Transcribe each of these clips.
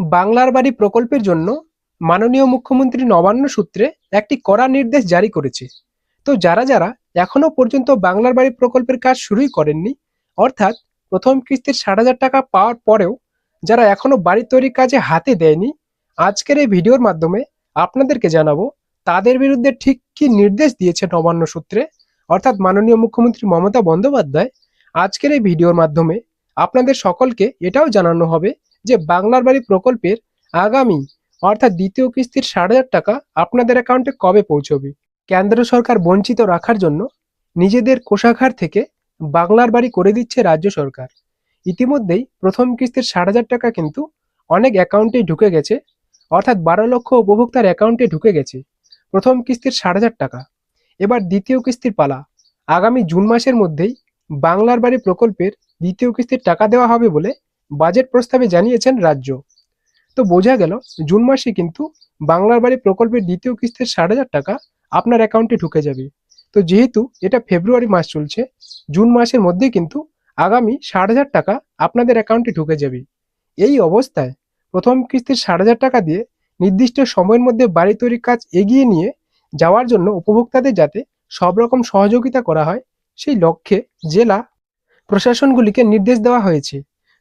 বাংলার বাড়ি প্রকল্পের জন্য মাননীয় মুখ্যমন্ত্রী নবান্ন সূত্রে একটি কড়া নির্দেশ জারি করেছে। তো যারা যারা এখনও পর্যন্ত বাংলার বাড়ি প্রকল্পের কাজ শুরুই করেননি, অর্থাৎ প্রথম কিস্তির ষাট হাজার টাকা পাওয়ার পরেও যারা এখনও বাড়ি তৈরির কাজে হাতে দেয়নি, আজকের এই ভিডিওর মাধ্যমে আপনাদেরকে জানাব তাদের বিরুদ্ধে ঠিক কি নির্দেশ দিয়েছে নবান্ন সূত্রে। অর্থাৎ মাননীয় মুখ্যমন্ত্রী মমতা বন্দ্যোপাধ্যায় আজকের এই ভিডিওর মাধ্যমে আপনাদের সকলকে এটাও জানানো হবে যে বাংলার বাড়ি প্রকল্পের আগামী, অর্থাৎ দ্বিতীয় কিস্তির ষাট হাজার টাকা আপনাদের অ্যাকাউন্টে কবে পৌঁছবে? কেন্দ্র সরকার বঞ্চিত রাখার জন্য নিজেদের কোষাঘার থেকে বাংলার বাড়ি করে দিচ্ছে রাজ্য সরকার। ইতিমধ্যেই প্রথম কিস্তির ষাট হাজার টাকা কিন্তু অনেক অ্যাকাউন্টে ঢুকে গেছে, অর্থাৎ বারো লক্ষ উপভোক্তার অ্যাকাউন্টে ঢুকে গেছে প্রথম কিস্তির ষাট হাজার টাকা। এবার দ্বিতীয় কিস্তির পালা। আগামী জুন মাসের মধ্যেই বাংলার বাড়ি প্রকল্পের দ্বিতীয় কিস্তির টাকা দেওয়া হবে বলে বাজেট প্রস্তাবে জানিয়েছেন রাজ্য। তো বোঝা গেল, জুন মাসে কিন্তু বাংলার বাড়ি প্রকল্পের দ্বিতীয় কিস্তির ষাট হাজার টাকা আপনার অ্যাকাউন্টে ঢুকে যাবে। তো যেহেতু এটা ফেব্রুয়ারি মাস চলছে, জুন মাসের মধ্যে কিন্তু আগামী ষাট হাজার টাকা আপনাদের অ্যাকাউন্টে ঢুকে যাবে। এই অবস্থায় প্রথম কিস্তির ষাট হাজার টাকা দিয়ে নির্দিষ্ট সময়ের মধ্যে বাড়ি তৈরির কাজ এগিয়ে নিয়ে যাওয়ার জন্য উপভোক্তাদের যাতে সব রকম সহযোগিতা করা হয়, সেই লক্ষ্যে জেলা প্রশাসনগুলিকে নির্দেশ দেওয়া হয়েছে।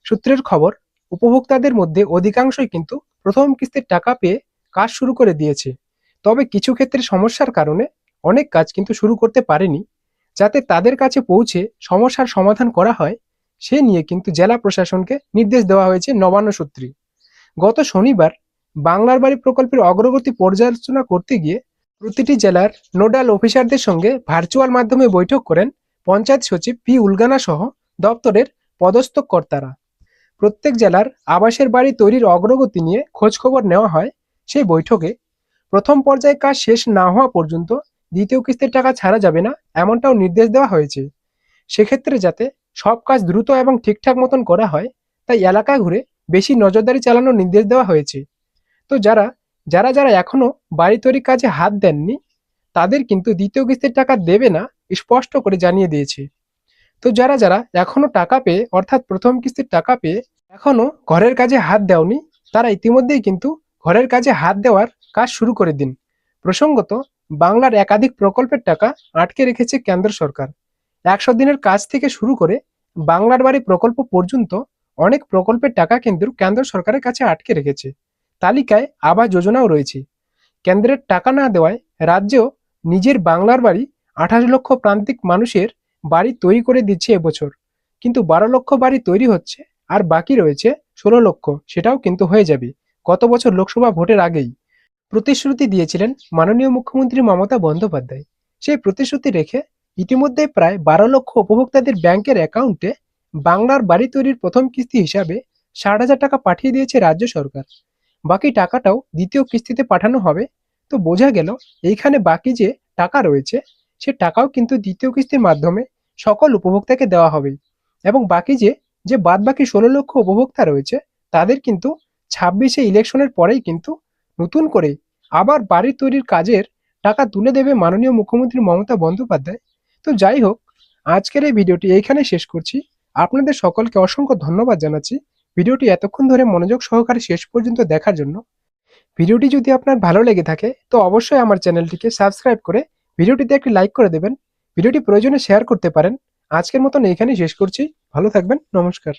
সূত্রের খবর, উপভোক্তাদের মধ্যে অধিকাংশই কিন্তু প্রথম কিস্তির টাকা পেয়ে কাজ শুরু করে দিয়েছে। তবে কিছু ক্ষেত্রে সমস্যার কারণে অনেক কাজ কিন্তু শুরু করতে পারেনি, যাতে তাদের কাছে পৌঁছে সমস্যার সমাধান করা হয়। সে নিয়ে কিন্তু জেলা প্রশাসনকে নির্দেশ দেওয়া হয়েছে নবান্ন সূত্রে। গত শনিবার বাংলার বাড়ি প্রকল্পের অগ্রগতি পর্যালোচনা করতে গিয়ে প্রতিটি জেলার নোডাল অফিসারদের সঙ্গে ভার্চুয়াল মাধ্যমে বৈঠক করেন পঞ্চায়েত সচিব পি উলগানা সহ দপ্তরের পদস্থ কর্তারা। প্রত্যেক জেলার আবাসের বাড়ি তৈরির অগ্রগতি নিয়ে খোঁজখবর নেওয়া হয় সেই বৈঠকে। প্রথম পর্যায়ে কাজ শেষ না হওয়া পর্যন্ত দ্বিতীয় কিস্তির টাকা ছাড়া যাবে না এমনটাও নির্দেশ দেওয়া হয়েছে। সেক্ষেত্রে যাতে সব কাজ দ্রুত এবং ঠিকঠাক মতন করা হয়, তাই এলাকা ঘুরে বেশি নজরদারি চালানোর নির্দেশ দেওয়া হয়েছে। তো যারা যারা যারা এখনও বাড়ি তৈরির কাজে হাত দেননি, তাদের কিন্তু দ্বিতীয় কিস্তির টাকা দেবে না, স্পষ্ট করে জানিয়ে দিয়েছে। তো যারা যারা এখনও টাকা পেয়ে, অর্থাৎ প্রথম কিস্তির টাকা পেয়ে এখনও ঘরের কাজে হাত দেওনি, তারা ইতিমধ্যেই কিন্তু ঘরের কাজে হাত দেওয়ার কাজ শুরু করে দিন। প্রসঙ্গত, বাংলার একাধিক প্রকল্পের টাকা আটকে রেখেছে কেন্দ্র সরকার। একশো দিনের কাজ থেকে শুরু করে বাংলার বাড়ি প্রকল্প পর্যন্ত অনেক প্রকল্পের টাকা কিন্তু কেন্দ্র সরকারের কাছে আটকে রেখেছে। তালিকায় আবাস যোজনাও রয়েছে। কেন্দ্রের টাকা না দেওয়ায় রাজ্যেও নিজের বাংলার বাড়ি আঠাশ লক্ষ প্রান্তিক মানুষের বাড়ি তৈরি করে দিচ্ছে এবছর। কিন্তু বারো লক্ষ বাড়ি তৈরি হচ্ছে আর বাকি রয়েছে ষোলো লক্ষ। সেটাও কিন্তু হয়ে যাবে। গত বছর লোকসভা ভোটের আগেই প্রতিশ্রুতি দিয়েছিলেন মাননীয় মুখ্যমন্ত্রী মমতা বন্দ্যোপাধ্যায়। সেই প্রতিশ্রুতি রেখে ইতিমধ্যে প্রায় বারো লক্ষ উপভোক্তাদের ব্যাংকের অ্যাকাউন্টে বাংলার বাড়ি তৈরির প্রথম কিস্তি হিসাবে ষাট হাজার টাকা পাঠিয়ে দিয়েছে রাজ্য সরকার। বাকি টাকাটাও দ্বিতীয় কিস্তিতে পাঠানো হবে। তো বোঝা গেল এইখানে বাকি যে টাকা রয়েছে সে টাকাও কিন্তু দ্বিতীয় কিস্তির মাধ্যমে সকল উপভোক্তাকে দেওয়া হবে। এবং বাকি যে যে বাদ বাকি ষোলো লক্ষ উপভোক্তা রয়েছে, তাদের কিন্তু ছাব্বিশে ইলেকশনের পরেই কিন্তু নতুন করে আবার বাড়ি তৈরির কাজের টাকা তুলে দেবে মাননীয় মুখ্যমন্ত্রী মমতা বন্দ্যোপাধ্যায়। তো যাই হোক, আজকের এই ভিডিওটি এইখানে শেষ করছি। আপনাদের সকলকে অসংখ্য ধন্যবাদ জানাচ্ছি। ভিডিওটি এতক্ষণ ধরে মনোযোগ সহকারে শেষ পর্যন্ত দেখার জন্য। ভিডিওটি যদি আপনার ভালো লেগে থাকে, তো অবশ্যই আমার চ্যানেলটিকে সাবস্ক্রাইব করে ভিডিওটিতে একটি লাইক করে দেবেন, ভিডিওটি প্রয়োজনে শেয়ার করতে পারেন। আজকের মতন এখানেই শেষ করছি। ভালো থাকবেন, নমস্কার।